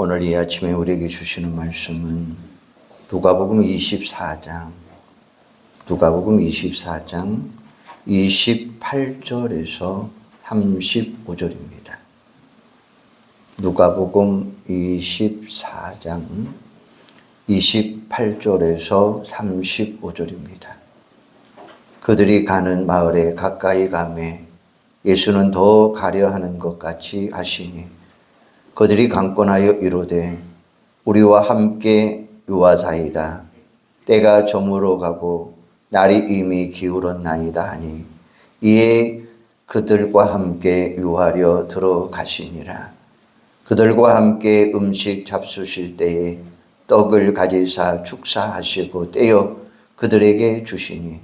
오늘 이 아침에 우리에게 주시는 말씀은 누가복음 24장 누가복음 24장 28절에서 35절입니다. 누가복음 24장 28절에서 35절입니다. 그들이 가는 마을에 가까이 가매 예수는 더 가려 하는 것 같이 하시니 그들이 강권하여 이르되 우리와 함께 유하사이다. 때가 저물어 가고 날이 이미 기울었나이다 하니 이에 그들과 함께 유하려 들어가시니라. 그들과 함께 음식 잡수실 때에 떡을 가지사 축사하시고 떼어 그들에게 주시니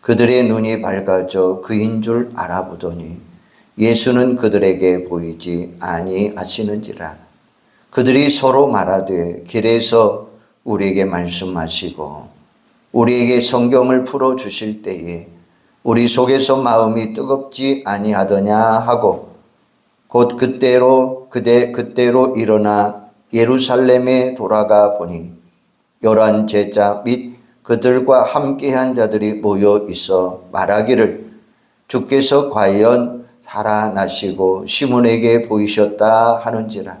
그들의 눈이 밝아져 그인 줄 알아보더니 예수는 그들에게 보이지 아니하시는지라. 그들이 서로 말하되 길에서 우리에게 말씀하시고 우리에게 성경을 풀어 주실 때에 우리 속에서 마음이 뜨겁지 아니하더냐 하고 곧 그때로 그대 그때로 일어나 예루살렘에 돌아가 보니 열한 제자 및 그들과 함께한 자들이 모여 있어 말하기를 주께서 과연 살아나시고 시몬에게 보이셨다 하는지라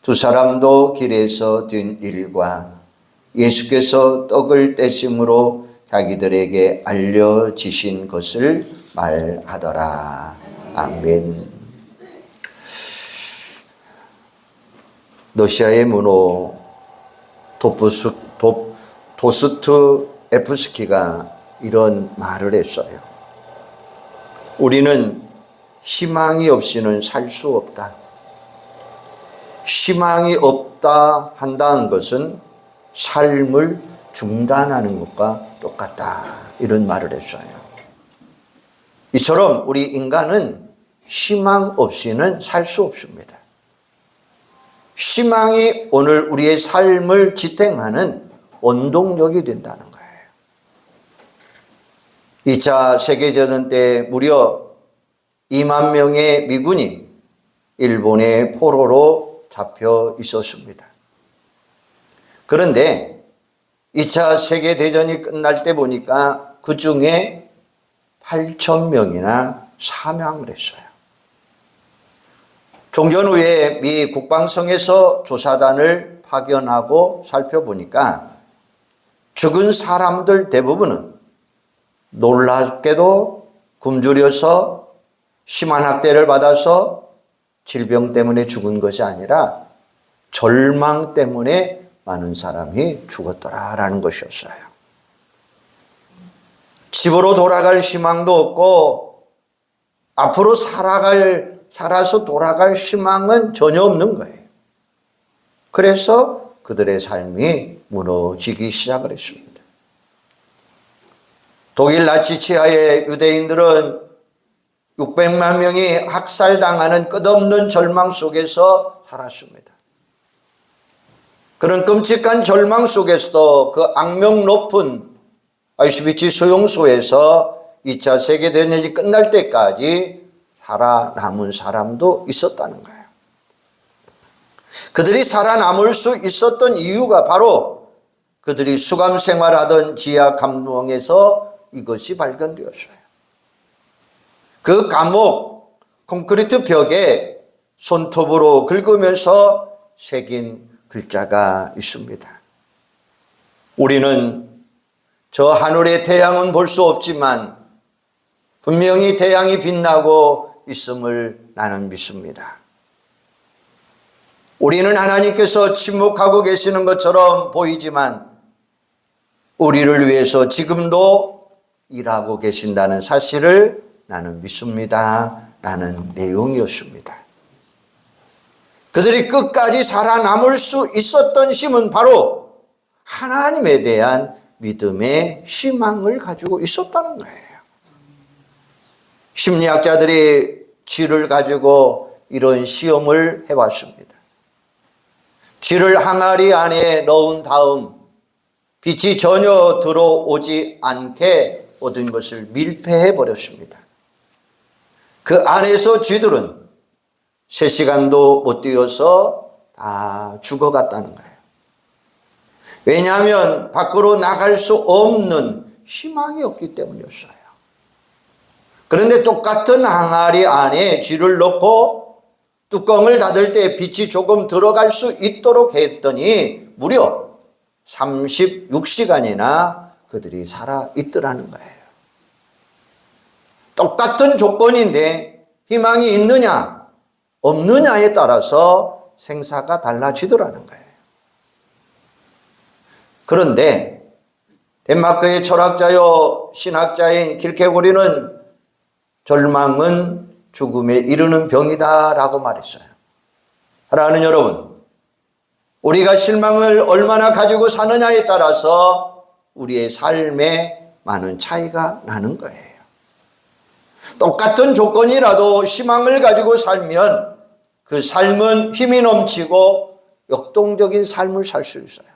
두 사람도 길에서 된 일과 예수께서 떡을 떼심으로 자기들에게 알려지신 것을 말하더라. 아멘. 러시아의 문호 도프스, 도, 도스트 에프스키가 이런 말을 했어요. 우리는 희망이 없이는 살 수 없다. 희망이 없다 한다는 것은 삶을 중단하는 것과 똑같다. 이런 말을 했어요. 이처럼 우리 인간은 희망 없이는 살 수 없습니다. 희망이 오늘 우리의 삶을 지탱하는 원동력이 된다는 거예요. 2차 세계대전 때 무려 2만 명의 미군이 일본의 포로로 잡혀 있었습니다. 그런데 2차 세계대전이 끝날 때 보니까 그 중에 8천 명이나 사망을 했어요. 종전 후에 미 국방성에서 조사단을 파견하고 살펴보니까 죽은 사람들 대부분은 놀랍게도 굶주려서 심한 학대를 받아서 질병 때문에 죽은 것이 아니라 절망 때문에 많은 사람이 죽었더라라는 것이었어요. 집으로 돌아갈 희망도 없고 앞으로 살아갈 살아서 돌아갈 희망은 전혀 없는 거예요. 그래서 그들의 삶이 무너지기 시작을 했습니다. 독일 나치 치하의 유대인들은 600만 명이 학살당하는 끝없는 절망 속에서 살았습니다. 그런 끔찍한 절망 속에서도 그 악명 높은 아이슈비츠 소용소에서 2차 세계대전이 끝날 때까지 살아남은 사람도 있었다는 거예요. 그들이 살아남을 수 있었던 이유가 바로 그들이 수감 생활하던 지하 감동에서 이것이 발견되었어요. 그 감옥 콘크리트 벽에 손톱으로 긁으면서 새긴 글자가 있습니다. 우리는 저 하늘의 태양은 볼 수 없지만 분명히 태양이 빛나고 있음을 나는 믿습니다. 우리는 하나님께서 침묵하고 계시는 것처럼 보이지만 우리를 위해서 지금도 일하고 계신다는 사실을 나는 믿습니다. 라는 내용이었습니다. 그들이 끝까지 살아남을 수 있었던 힘은 바로 하나님에 대한 믿음의 희망을 가지고 있었다는 거예요. 심리학자들이 쥐를 가지고 이런 시험을 해봤습니다. 쥐를 항아리 안에 넣은 다음 빛이 전혀 들어오지 않게 모든 것을 밀폐해 버렸습니다. 그 안에서 쥐들은 3시간도 못 뛰어서 다 죽어갔다는 거예요. 왜냐하면 밖으로 나갈 수 없는 희망이 없기 때문이었어요. 그런데 똑같은 항아리 안에 쥐를 넣고 뚜껑을 닫을 때 빛이 조금 들어갈 수 있도록 했더니 무려 36시간이나 그들이 살아 있더라는 거예요. 똑같은 조건인데 희망이 있느냐, 없느냐에 따라서 생사가 달라지더라는 거예요. 그런데 덴마크의 철학자요 신학자인 길케고리는 절망은 죽음에 이르는 병이다라고 말했어요. 사랑하는 여러분, 우리가 실망을 얼마나 가지고 사느냐에 따라서 우리의 삶에 많은 차이가 나는 거예요. 똑같은 조건이라도 희망을 가지고 살면 그 삶은 힘이 넘치고 역동적인 삶을 살 수 있어요.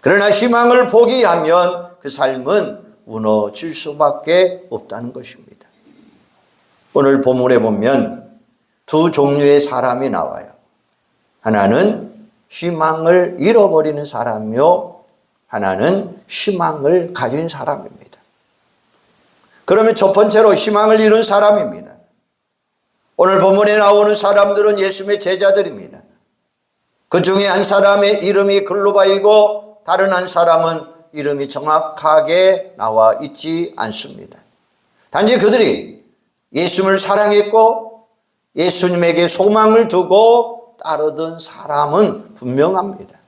그러나 희망을 포기하면 그 삶은 무너질 수밖에 없다는 것입니다. 오늘 본문에 보면 두 종류의 사람이 나와요. 하나는 희망을 잃어버리는 사람이요. 하나는 희망을 가진 사람입니다. 그러면 첫 번째로 희망을 잃은 사람입니다. 오늘 본문에 나오는 사람들은 예수님의 제자들입니다. 그 중에 한 사람의 이름이 글로바이고 다른 한 사람은 이름이 정확하게 나와 있지 않습니다. 단지 그들이 예수님을 사랑했고 예수님에게 소망을 두고 따르던 사람은 분명합니다.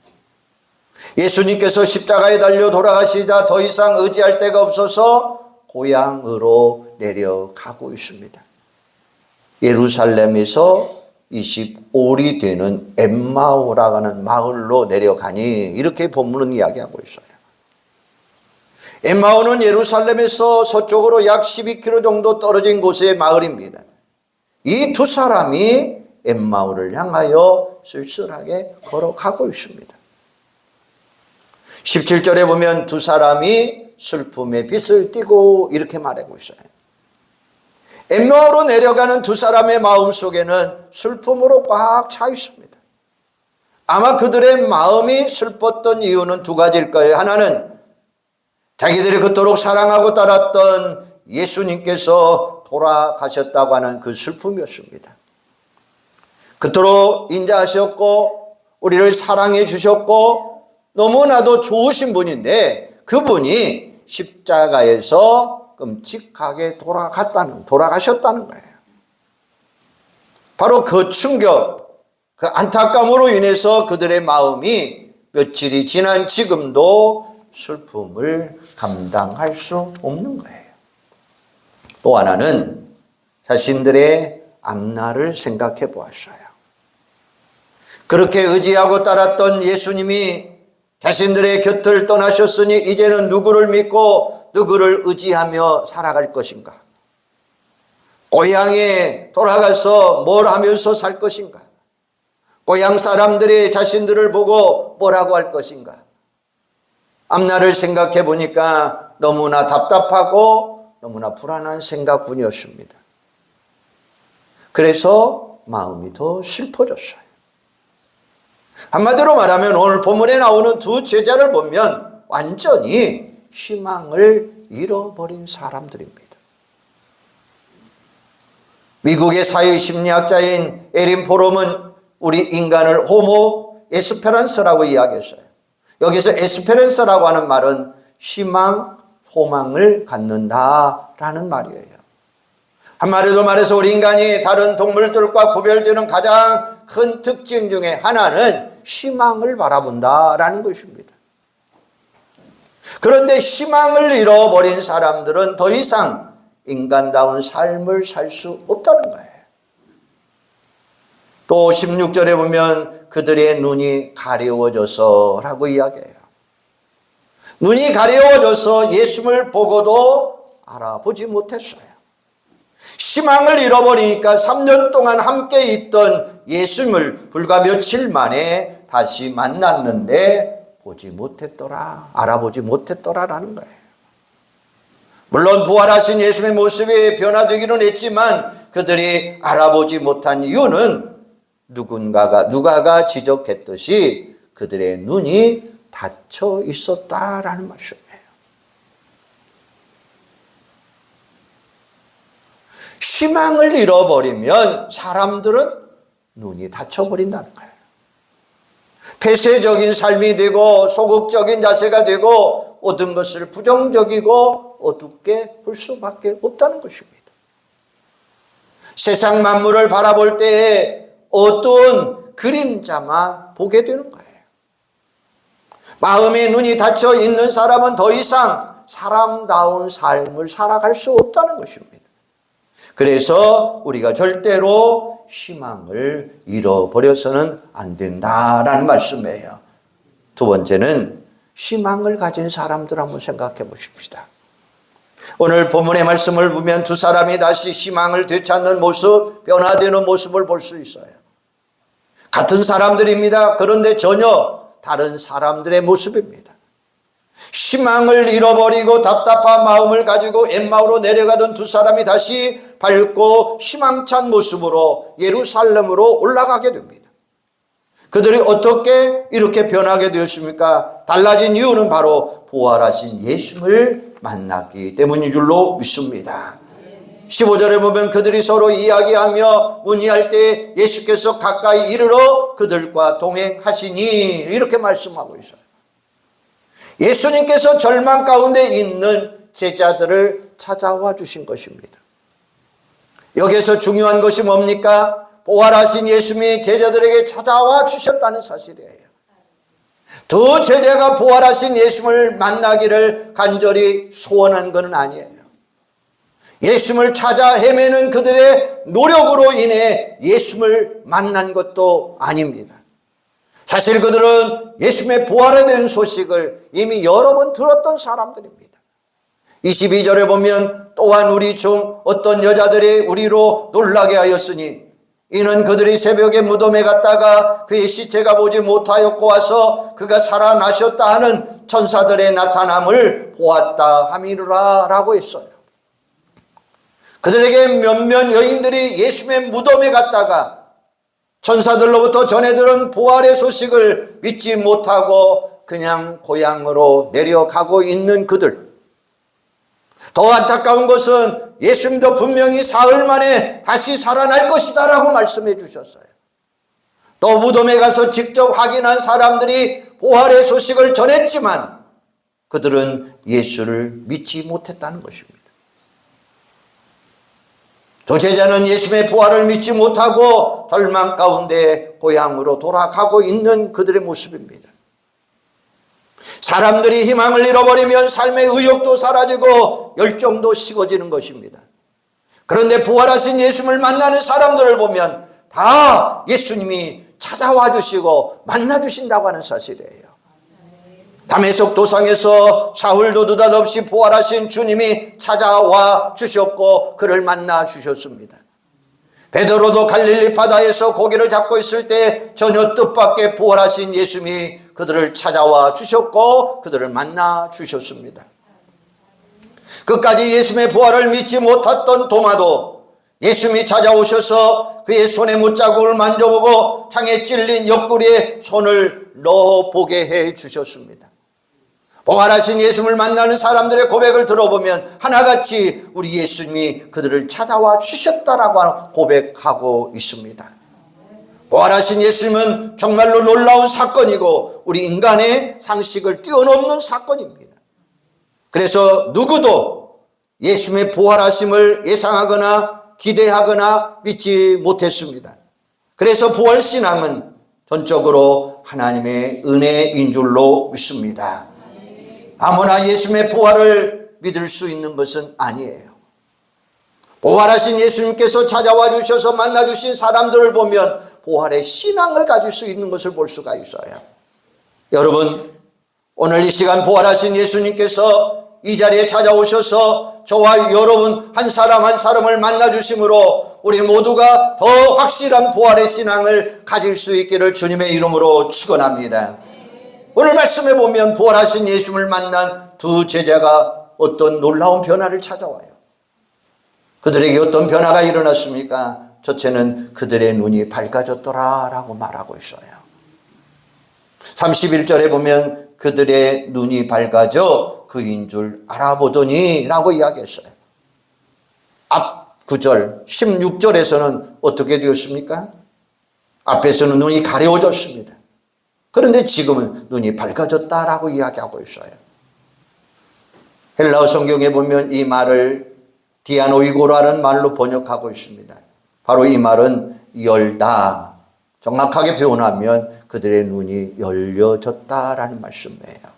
예수님께서 십자가에 달려 돌아가시자 더 이상 의지할 데가 없어서 고향으로 내려가고 있습니다. 예루살렘에서 25리 되는 엠마오라고 하는 마을로 내려가니 이렇게 본문은 이야기하고 있어요. 엠마오는 예루살렘에서 서쪽으로 약 12km 정도 떨어진 곳의 마을입니다. 이 두 사람이 엠마오를 향하여 쓸쓸하게 걸어가고 있습니다. 17절에 보면 두 사람이 슬픔의 빛을 띠고 이렇게 말하고 있어요. 엠마오로 내려가는 두 사람의 마음 속에는 슬픔으로 꽉 차 있습니다. 아마 그들의 마음이 슬펐던 이유는 두 가지일 거예요. 하나는 자기들이 그토록 사랑하고 따랐던 예수님께서 돌아가셨다고 하는 그 슬픔이었습니다. 그토록 인자하셨고 우리를 사랑해 주셨고 너무나도 좋으신 분인데 그분이 십자가에서 끔찍하게 돌아갔다는 돌아가셨다는 거예요. 바로 그 충격, 그 안타까움으로 인해서 그들의 마음이 며칠이 지난 지금도 슬픔을 감당할 수 없는 거예요. 또 하나는 자신들의 앞날을 생각해 보았어요. 그렇게 의지하고 따랐던 예수님이 자신들의 곁을 떠나셨으니 이제는 누구를 믿고 누구를 의지하며 살아갈 것인가? 고향에 돌아가서 뭘 하면서 살 것인가? 고향 사람들이 자신들을 보고 뭐라고 할 것인가? 앞날을 생각해 보니까 너무나 답답하고 너무나 불안한 생각뿐이었습니다. 그래서 마음이 더 슬퍼졌어요. 한마디로 말하면 오늘 본문에 나오는 두 제자를 보면 완전히 희망을 잃어버린 사람들입니다. 미국의 사회 심리학자인 에린 포럼은 우리 인간을 호모 에스페란스라고 이야기했어요. 여기서 에스페란스라고 하는 말은 희망, 소망을 갖는다라는 말이에요. 한마디로 말해서 우리 인간이 다른 동물들과 구별되는 가장 큰 특징 중에 하나는 희망을 바라본다라는 것입니다. 그런데 희망을 잃어버린 사람들은 더 이상 인간다운 삶을 살 수 없다는 거예요. 또 16절에 보면 그들의 눈이 가려워져서 라고 이야기해요. 눈이 가려워져서 예수를 보고도 알아보지 못했어요. 희망을 잃어버리니까 3년 동안 함께 있던 예수님을 불과 며칠 만에 다시 만났는데 보지 못했더라, 알아보지 못했더라라는 거예요. 물론 부활하신 예수님의 모습이 변화되기는 했지만 그들이 알아보지 못한 이유는 누군가가 누가가 지적했듯이 그들의 눈이 닫혀 있었다라는 말씀이에요. 희망을 잃어버리면 사람들은 눈이 닫혀버린다는 거예요. 폐쇄적인 삶이 되고 소극적인 자세가 되고 모든 것을 부정적이고 어둡게 볼 수밖에 없다는 것입니다. 세상 만물을 바라볼 때에 어두운 그림자만 보게 되는 거예요. 마음의 눈이 닫혀 있는 사람은 더 이상 사람다운 삶을 살아갈 수 없다는 것입니다. 그래서 우리가 절대로 희망을 잃어버려서는 안 된다라는 말씀이에요. 두 번째는 희망을 가진 사람들 한번 생각해 보십시다. 오늘 본문의 말씀을 보면 두 사람이 다시 희망을 되찾는 모습, 변화되는 모습을 볼 수 있어요. 같은 사람들입니다. 그런데 전혀 다른 사람들의 모습입니다. 희망을 잃어버리고 답답한 마음을 가지고 엠마오로 내려가던 두 사람이 다시 밝고 희망찬 모습으로 예루살렘으로 올라가게 됩니다. 그들이 어떻게 이렇게 변하게 되었습니까? 달라진 이유는 바로 부활하신 예수를 만났기 때문인 줄로 믿습니다. 15절에 보면 그들이 서로 이야기하며 문의할 때 예수께서 가까이 이르러 그들과 동행하시니 이렇게 말씀하고 있어요. 예수님께서 절망 가운데 있는 제자들을 찾아와 주신 것입니다. 여기서 중요한 것이 뭡니까? 부활하신 예수님이 제자들에게 찾아와 주셨다는 사실이에요. 두 제자가 부활하신 예수님을 만나기를 간절히 소원한 것은 아니에요. 예수님을 찾아 헤매는 그들의 노력으로 인해 예수님을 만난 것도 아닙니다. 사실 그들은 예수님의 부활에 대한 소식을 이미 여러 번 들었던 사람들입니다. 22절에 보면 또한 우리 중 어떤 여자들이 우리로 놀라게 하였으니 이는 그들이 새벽에 무덤에 갔다가 그의 시체가 보지 못하였고 와서 그가 살아나셨다 하는 천사들의 나타남을 보았다 함이라 라고 했어요. 그들에게 몇몇 여인들이 예수님의 무덤에 갔다가 천사들로부터 전해 들은 부활의 소식을 믿지 못하고 그냥 고향으로 내려가고 있는 그들. 더 안타까운 것은 예수님도 분명히 사흘 만에 다시 살아날 것이다 라고 말씀해 주셨어요. 또 무덤에 가서 직접 확인한 사람들이 부활의 소식을 전했지만 그들은 예수를 믿지 못했다는 것입니다. 두 제자는 예수님의 부활을 믿지 못하고 절망 가운데 고향으로 돌아가고 있는 그들의 모습입니다. 사람들이 희망을 잃어버리면 삶의 의욕도 사라지고 열정도 식어지는 것입니다. 그런데 부활하신 예수님을 만나는 사람들을 보면 다 예수님이 찾아와 주시고 만나 주신다고 하는 사실이에요. 담에석 도상에서 사울도 느닷없이 부활하신 주님이 찾아와 주셨고 그를 만나 주셨습니다. 베드로도 갈릴리 바다에서 고기를 잡고 있을 때 전혀 뜻밖의 부활하신 예수님이 그들을 찾아와 주셨고 그들을 만나 주셨습니다. 끝까지 예수님의 부활을 믿지 못했던 도마도 예수님이 찾아오셔서 그의 손에 못자국을 만져보고 창에 찔린 옆구리에 손을 넣어보게 해 주셨습니다. 부활하신 예수님을 만나는 사람들의 고백을 들어보면 하나같이 우리 예수님이 그들을 찾아와 주셨다라고 고백하고 있습니다. 부활하신 예수님은 정말로 놀라운 사건이고 우리 인간의 상식을 뛰어넘는 사건입니다. 그래서 누구도 예수님의 부활하심을 예상하거나 기대하거나 믿지 못했습니다. 그래서 부활신앙은 전적으로 하나님의 은혜인 줄로 믿습니다. 아무나 예수님의 부활을 믿을 수 있는 것은 아니에요. 부활하신 예수님께서 찾아와 주셔서 만나 주신 사람들을 보면 부활의 신앙을 가질 수 있는 것을 볼 수가 있어요. 여러분, 오늘 이 시간 부활하신 예수님께서 이 자리에 찾아오셔서 저와 여러분 한 사람 한 사람을 만나 주심으로 우리 모두가 더 확실한 부활의 신앙을 가질 수 있기를 주님의 이름으로 축원합니다. 오늘 말씀에 보면 부활하신 예수님을 만난 두 제자가 어떤 놀라운 변화를 찾아와요. 그들에게 어떤 변화가 일어났습니까? 첫째는 그들의 눈이 밝아졌더라 라고 말하고 있어요. 31절에 보면 그들의 눈이 밝아져 그인 줄 알아보더니 라고 이야기했어요. 앞 9절, 16절에서는 어떻게 되었습니까? 앞에서는 눈이 가려워졌습니다. 그런데 지금은 눈이 밝아졌다라고 이야기하고 있어요. 헬라어 성경에 보면 이 말을 디아노이고라는 말로 번역하고 있습니다. 바로 이 말은 열다. 정확하게 표현하면 그들의 눈이 열려졌다라는 말씀이에요.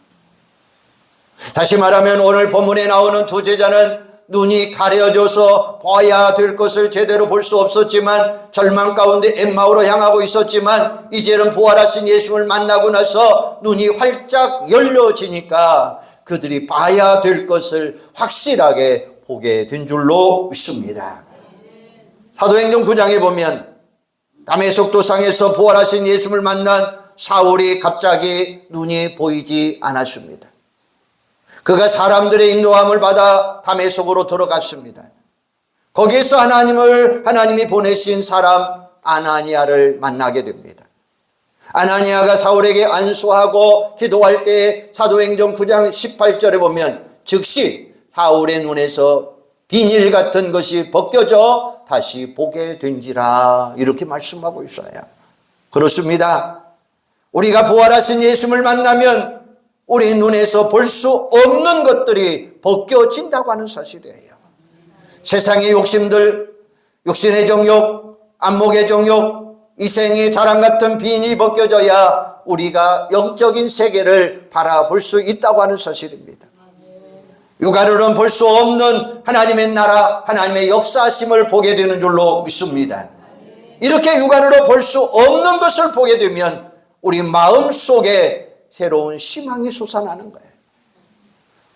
다시 말하면 오늘 본문에 나오는 두 제자는 눈이 가려져서 봐야 될 것을 제대로 볼 수 없었지만 절망 가운데 엠마오로 향하고 있었지만 이제는 부활하신 예수를 만나고 나서 눈이 활짝 열려지니까 그들이 봐야 될 것을 확실하게 보게 된 줄로 믿습니다. 사도행전 9장에 보면 담의 속도상에서 부활하신 예수를 만난 사울이 갑자기 눈이 보이지 않았습니다. 그가 사람들의 인도함을 받아 담의 속으로 들어갔습니다. 거기에서 하나님을 하나님이 보내신 사람 아나니아를 만나게 됩니다. 아나니아가 사울에게 안수하고 기도할 때 사도행전 9장 18절에 보면 즉시 사울의 눈에서 비닐 같은 것이 벗겨져 다시 보게 된지라 이렇게 말씀하고 있어요. 그렇습니다. 우리가 부활하신 예수를 만나면 우리 눈에서 볼 수 없는 것들이 벗겨진다고 하는 사실이에요. 세상의 욕심들, 육신의 정욕, 안목의 정욕, 이생의 자랑 같은 빈이 벗겨져야 우리가 영적인 세계를 바라볼 수 있다고 하는 사실입니다. 육아로는 볼 수 없는 하나님의 나라, 하나님의 역사심을 보게 되는 줄로 믿습니다. 이렇게 육안으로 볼 수 없는 것을 보게 되면 우리 마음 속에 새로운 희망이 솟아나는 거예요.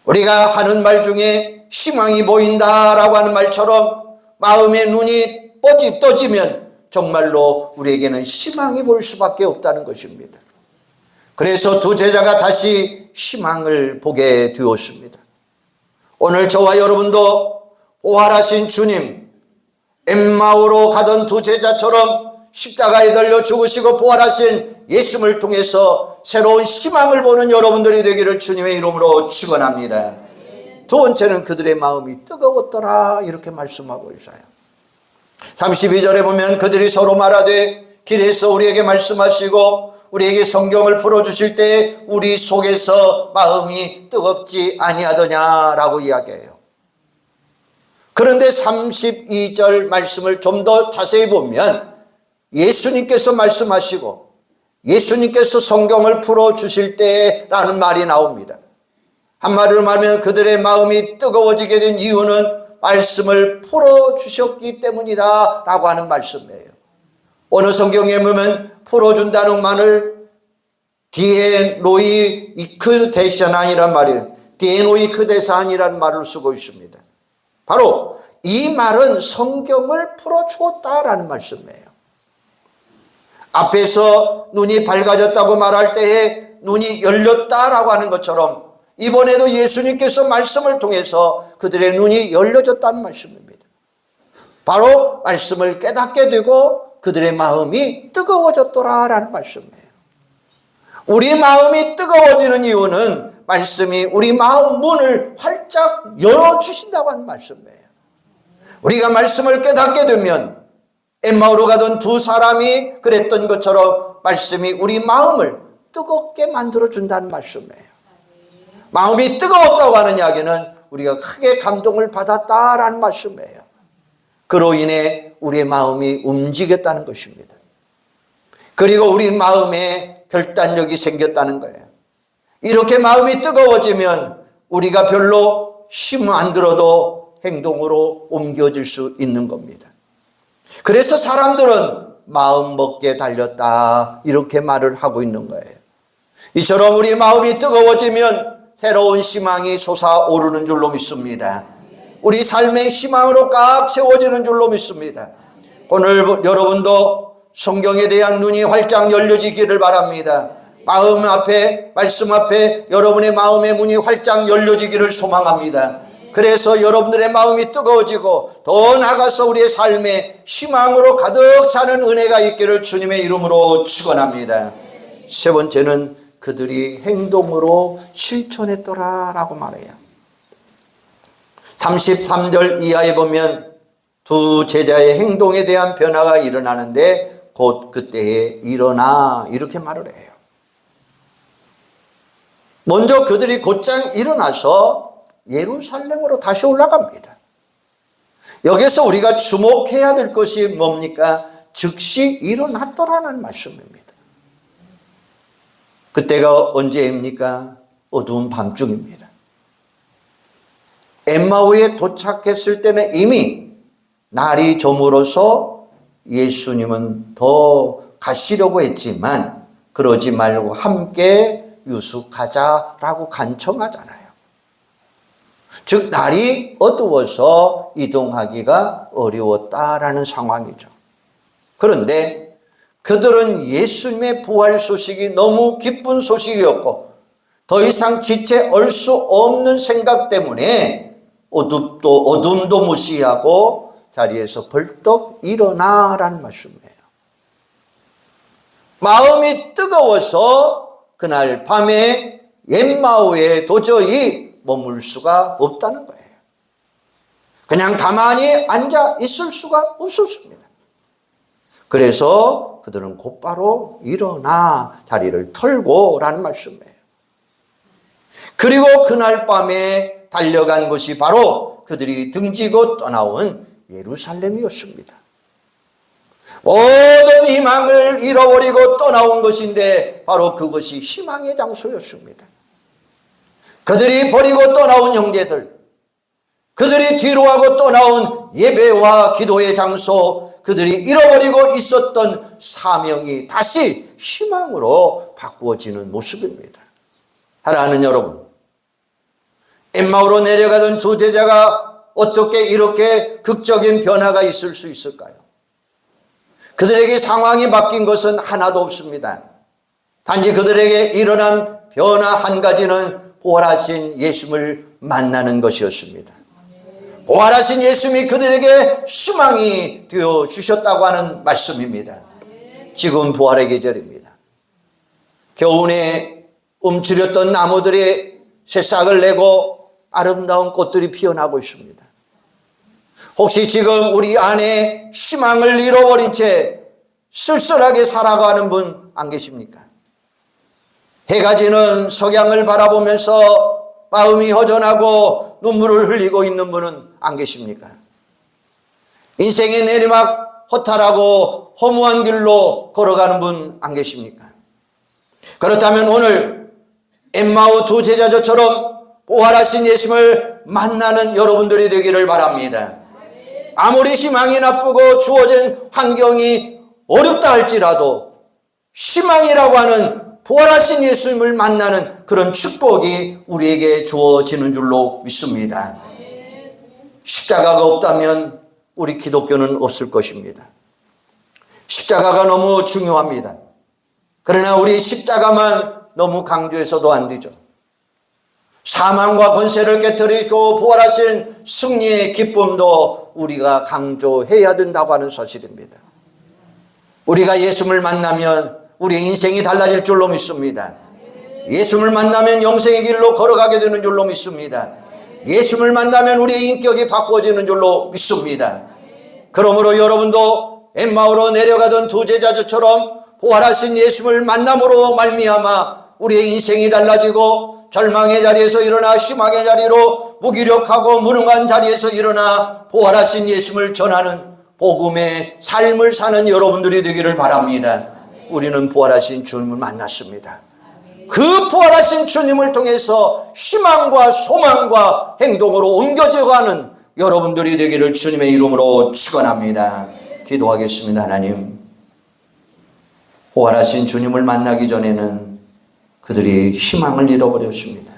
우리가 하는 말 중에 희망이 보인다라고 하는 말처럼 마음의 눈이 뻗지 떠지면 정말로 우리에게는 희망이 보일 수밖에 없다는 것입니다. 그래서 두 제자가 다시 희망을 보게 되었습니다. 오늘 저와 여러분도 오활하신 주님, 엠마오로 가던 두 제자처럼 십자가에 달려 죽으시고 부활하신 예수를 통해서 새로운 희망을 보는 여러분들이 되기를 주님의 이름으로 축원합니다. 두 번째는 그들의 마음이 뜨거웠더라 이렇게 말씀하고 있어요. 32절에 보면 그들이 서로 말하되 길에서 우리에게 말씀하시고 우리에게 성경을 풀어주실 때 우리 속에서 마음이 뜨겁지 아니하더냐라고 이야기해요. 그런데 32절 말씀을 좀 더 자세히 보면 예수님께서 말씀하시고 예수님께서 성경을 풀어주실 때라는 말이 나옵니다. 한마디로 말하면 그들의 마음이 뜨거워지게 된 이유는 말씀을 풀어주셨기 때문이다 라고 하는 말씀이에요. 어느 성경에 보면 풀어준다는 말을 디에노이 이크 대샤난이란 말이에요. 디에노이 크 대산이라는 말을 쓰고 있습니다. 바로 이 말은 성경을 풀어주었다라는 말씀이에요. 앞에서 눈이 밝아졌다고 말할 때에 눈이 열렸다라고 하는 것처럼 이번에도 예수님께서 말씀을 통해서 그들의 눈이 열려졌다는 말씀입니다. 바로 말씀을 깨닫게 되고 그들의 마음이 뜨거워졌더라라는 말씀이에요. 우리 마음이 뜨거워지는 이유는 말씀이 우리 마음 문을 활짝 열어주신다고 하는 말씀이에요. 우리가 말씀을 깨닫게 되면 엠마오로 가던 두 사람이 그랬던 것처럼 말씀이 우리 마음을 뜨겁게 만들어 준다는 말씀이에요. 마음이 뜨거웠다고 하는 이야기는 우리가 크게 감동을 받았다라는 말씀이에요. 그로 인해 우리의 마음이 움직였다는 것입니다. 그리고 우리 마음에 결단력이 생겼다는 거예요. 이렇게 마음이 뜨거워지면 우리가 별로 힘 안 들어도 행동으로 옮겨질 수 있는 겁니다. 그래서 사람들은 마음 먹게 달렸다. 이렇게 말을 하고 있는 거예요. 이처럼 우리 마음이 뜨거워지면 새로운 희망이 솟아오르는 줄로 믿습니다. 우리 삶의 희망으로 꽉 채워지는 줄로 믿습니다. 오늘 여러분도 성경에 대한 눈이 활짝 열려지기를 바랍니다. 마음 앞에, 말씀 앞에 여러분의 마음의 문이 활짝 열려지기를 소망합니다. 그래서 여러분들의 마음이 뜨거워지고 더 나아가서 우리의 삶에 희망으로 가득 차는 은혜가 있기를 주님의 이름으로 축원합니다. 세 번째는 그들이 행동으로 실천했더라라고 말해요. 33절 이하에 보면 두 제자의 행동에 대한 변화가 일어나는데 곧 그때에 일어나 이렇게 말을 해요. 먼저 그들이 곧장 일어나서 예루살렘으로 다시 올라갑니다. 여기서 우리가 주목해야 될 것이 뭡니까? 즉시 일어났더라는 말씀입니다. 그때가 언제입니까? 어두운 밤중입니다. 엠마오에 도착했을 때는 이미 날이 저물어서 예수님은 더 가시려고 했지만 그러지 말고 함께 유숙하자라고 간청하잖아요. 즉 날이 어두워서 이동하기가 어려웠다라는 상황이죠. 그런데 그들은 예수님의 부활 소식이 너무 기쁜 소식이었고 더 이상 지체 얼 수 없는 생각 때문에 어둠도 어둠도 무시하고 자리에서 벌떡 일어나라는 말씀이에요. 마음이 뜨거워서 그날 밤에 옛마오에 도저히 머물 수가 없다는 거예요. 그냥 가만히 앉아 있을 수가 없었습니다. 그래서 그들은 곧바로 일어나 자리를 털고라는 말씀이에요. 그리고 그날 밤에 달려간 곳이 바로 그들이 등지고 떠나온 예루살렘이었습니다. 모든 희망을 잃어버리고 떠나온 것인데 바로 그것이 희망의 장소였습니다. 그들이 버리고 떠나온 형제들, 그들이 뒤로 하고 떠나온 예배와 기도의 장소, 그들이 잃어버리고 있었던 사명이 다시 희망으로 바꾸어지는 모습입니다. 사랑하는 여러분, 엠마오로 내려가던 두 제자가 어떻게 이렇게 극적인 변화가 있을 수 있을까요? 그들에게 상황이 바뀐 것은 하나도 없습니다. 단지 그들에게 일어난 변화 한 가지는 부활하신 예수님을 만나는 것이었습니다. 부활하신 예수님이 그들에게 희망이 되어 주셨다고 하는 말씀입니다. 지금 부활의 계절입니다. 겨우내 움츠렸던 나무들이 새싹을 내고 아름다운 꽃들이 피어나고 있습니다. 혹시 지금 우리 안에 희망을 잃어버린 채 쓸쓸하게 살아가는 분 안 계십니까? 해가 지는 석양을 바라보면서 마음이 허전하고 눈물을 흘리고 있는 분은 안 계십니까? 인생의 내리막 허탈하고 허무한 길로 걸어가는 분 안 계십니까? 그렇다면 오늘 엠마오 두 제자저처럼 부활하신 예수님을 만나는 여러분들이 되기를 바랍니다. 아무리 희망이 나쁘고 주어진 환경이 어렵다 할지라도 희망이라고 하는 부활하신 예수님을 만나는 그런 축복이 우리에게 주어지는 줄로 믿습니다. 십자가가 없다면 우리 기독교는 없을 것입니다. 십자가가 너무 중요합니다. 그러나 우리 십자가만 너무 강조해서도 안 되죠. 사망과 권세를 깨뜨리고 부활하신 승리의 기쁨도 우리가 강조해야 된다고 하는 사실입니다. 우리가 예수를 만나면 우리 인생이 달라질 줄로 믿습니다. 예수를 만나면 영생의 길로 걸어가게 되는 줄로 믿습니다. 예수를 만나면 우리의 인격이 바꿔지는 줄로 믿습니다. 그러므로 여러분도 엠마오로 내려가던 두 제자들처럼 부활하신 예수를 만남으로 말미암아 우리의 인생이 달라지고 절망의 자리에서 일어나 희망의 자리로 무기력하고 무능한 자리에서 일어나 부활하신 예수를 전하는 복음의 삶을 사는 여러분들이 되기를 바랍니다. 우리는 부활하신 주님을 만났습니다. 그 부활하신 주님을 통해서 희망과 소망과 행동으로 옮겨져가는 여러분들이 되기를 주님의 이름으로 축원합니다. 기도하겠습니다. 하나님. 부활하신 주님을 만나기 전에는 그들이 희망을 잃어버렸습니다.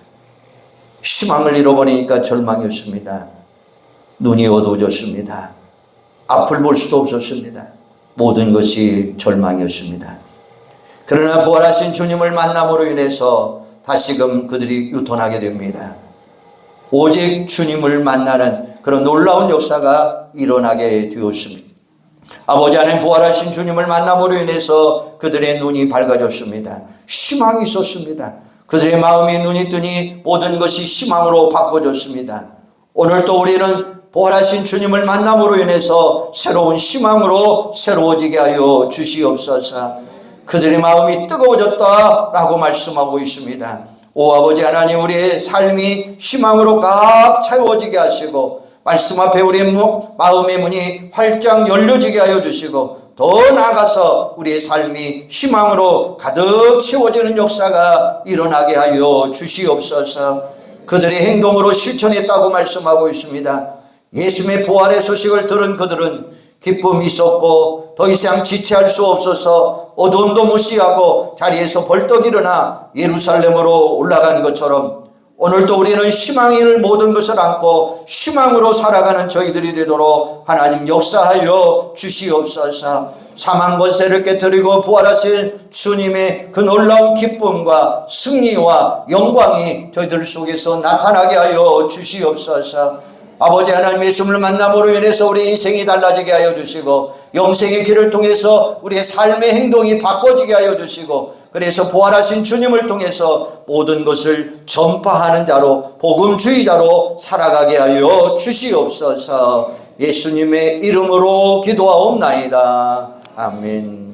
희망을 잃어버리니까 절망이었습니다. 눈이 어두워졌습니다. 앞을 볼 수도 없었습니다. 모든 것이 절망이었습니다. 그러나 부활하신 주님을 만남으로 인해서 다시금 그들이 유턴하게 됩니다. 오직 주님을 만나는 그런 놀라운 역사가 일어나게 되었습니다. 아버지 하나님 부활하신 주님을 만남으로 인해서 그들의 눈이 밝아졌습니다. 희망이 있었습니다. 그들의 마음이 눈이 뜨니 모든 것이 희망으로 바꿔졌습니다. 오늘 또 우리는 부활하신 주님을 만남으로 인해서 새로운 희망으로 새로워지게 하여 주시옵소서. 그들의 마음이 뜨거워졌다라고 말씀하고 있습니다. 오 아버지 하나님 우리의 삶이 희망으로 꽉 채워지게 하시고 말씀 앞에 우리의 무- 마음의 문이 활짝 열려지게 하여 주시고 더 나아가서 우리의 삶이 희망으로 가득 채워지는 역사가 일어나게 하여 주시옵소서. 그들의 행동으로 실천했다고 말씀하고 있습니다. 예수님의 부활의 소식을 들은 그들은 기쁨이 있었고 더 이상 지체할 수 없어서 어둠도 무시하고 자리에서 벌떡 일어나 예루살렘으로 올라간 것처럼 오늘도 우리는 희망을 모든 것을 안고 희망으로 살아가는 저희들이 되도록 하나님 역사하여 주시옵소서. 사망 권세를 깨뜨리고 부활하신 주님의 그 놀라운 기쁨과 승리와 영광이 저희들 속에서 나타나게 하여 주시옵소서. 아버지 하나님 예수님을 만남으로 인해서 우리 인생이 달라지게 하여 주시고 영생의 길을 통해서 우리의 삶의 행동이 바꿔지게 하여 주시고 그래서 부활하신 주님을 통해서 모든 것을 전파하는 자로 복음주의자로 살아가게 하여 주시옵소서. 예수님의 이름으로 기도하옵나이다. 아멘